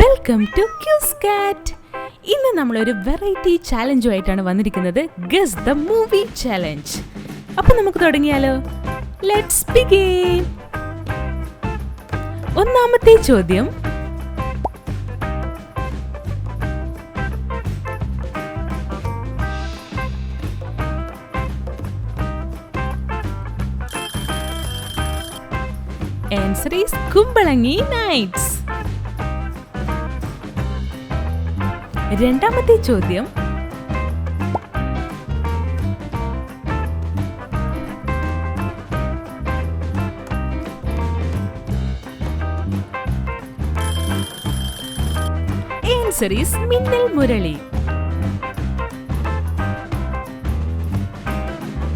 Welcome to quiz കാറ്റ് ഇന്ന് നമ്മൾ ഒരു വെറൈറ്റി ചാലഞ്ചുമായിട്ടാണ് വന്നിരിക്കുന്നത്. ഗസ് ദ മൂവി ചാലഞ്ച് അപ്പൊ നമുക്ക് തുടങ്ങിയാലോ? ലെറ്റ്സ് ബിഗിൻ ഒന്നാമത്തെ ചോദ്യം. Answer is Kumbalangi nights. രണ്ടാമത്തെ ചോദ്യം. Answer is Minnal Murali.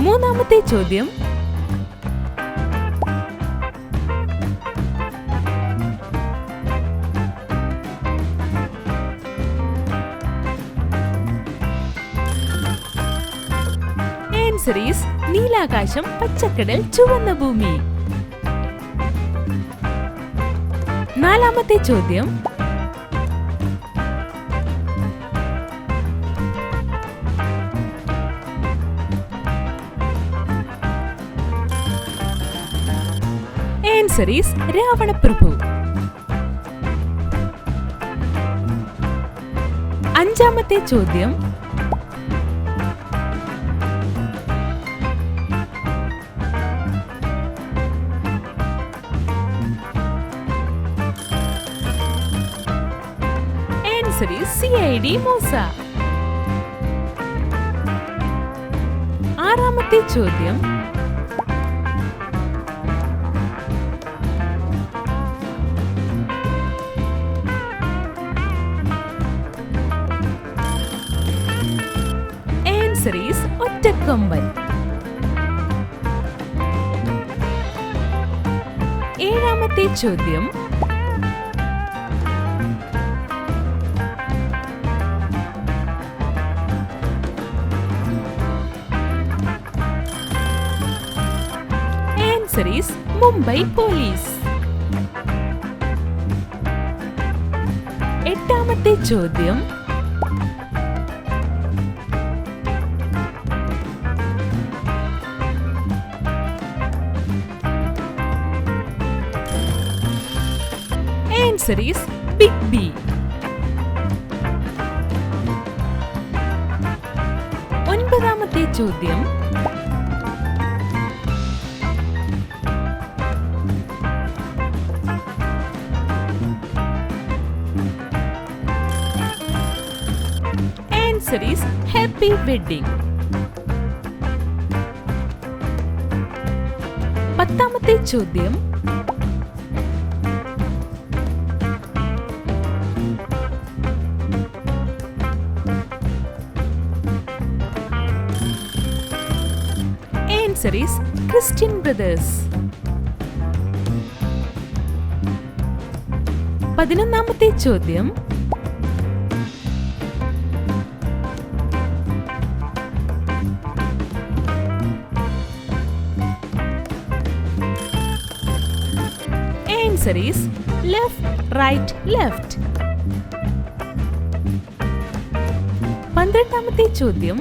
മൂന്നാമത്തെ ചോദ്യം. ഈസ് നീലാകാശം പച്ചക്കടൽ ചുവന്ന ഭൂമി നാലാമത്തെ ചോദ്യം. ആൻസർ ഈസ് അഞ്ചാമത്തെ ചോദ്യം. Is C I D Moosa. ആറാമത്തെ ചോദ്യം. ആൻസർ ഒറ്റക്കൊമ്പൻ. ഏഴാമത്തെ ചോദ്യം. ആൻസർ ഈസ് മുംബൈ പോലീസ് എട്ടാമത്തെ ചോദ്യം. ആൻസർ ഈസ് ബിഗ് ബി ഒൻപതാമത്തെ ചോദ്യം. ആൻസർ ഈസ് ഹാപ്പി വെഡിങ് പത്താമത്തെ ചോദ്യം. ആൻസർ ഈസ് ബ്രദേഴ്സ് പതിനൊന്നാമത്തെ ചോദ്യം. Answer is left right left പന്ത്രണ്ടാമത്തെ ചോദ്യം.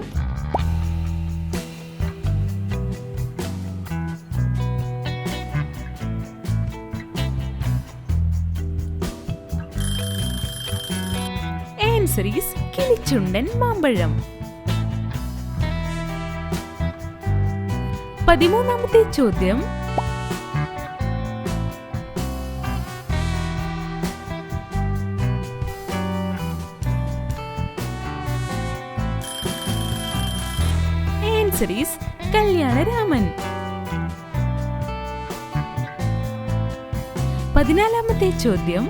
ആൻസർ ഈസ് കിളിച്ചുണ്ടൻ മാമ്പഴം. പതിമൂന്നാമത്തെ ചോദ്യം. ആൻസർ ഈസ് കല്യാണരാമൻ പതിനാലാമത്തെ ചോദ്യം.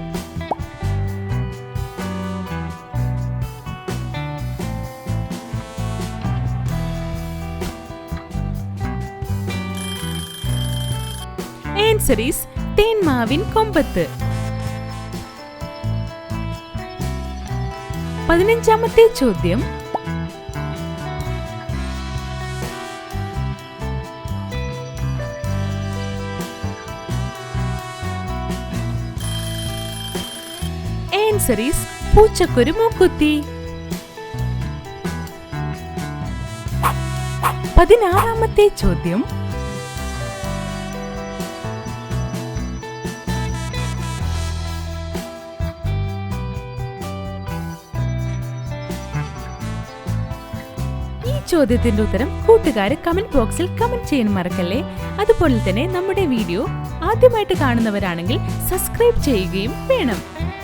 Answer is Thenmavin Kombath. പതിനഞ്ചാമത്തെ ചോദ്യം. ആക്സസറീസ് പൂച്ചക്കൊരു മൂക്കുത്തി. പതിനാറാമത്തെ ചോദ്യം. ചോദ്യത്തിന്റെ ഉത്തരം കൂട്ടുകാരെ കമന്റ് ബോക്സിൽ കമന്റ് ചെയ്യാൻ മറക്കല്ലേ? അതുപോലെ തന്നെ നമ്മുടെ വീഡിയോ ആദ്യമായിട്ട് കാണുന്നവരാണെങ്കിൽ സബ്സ്ക്രൈബ് ചെയ്യുകയും വേണം.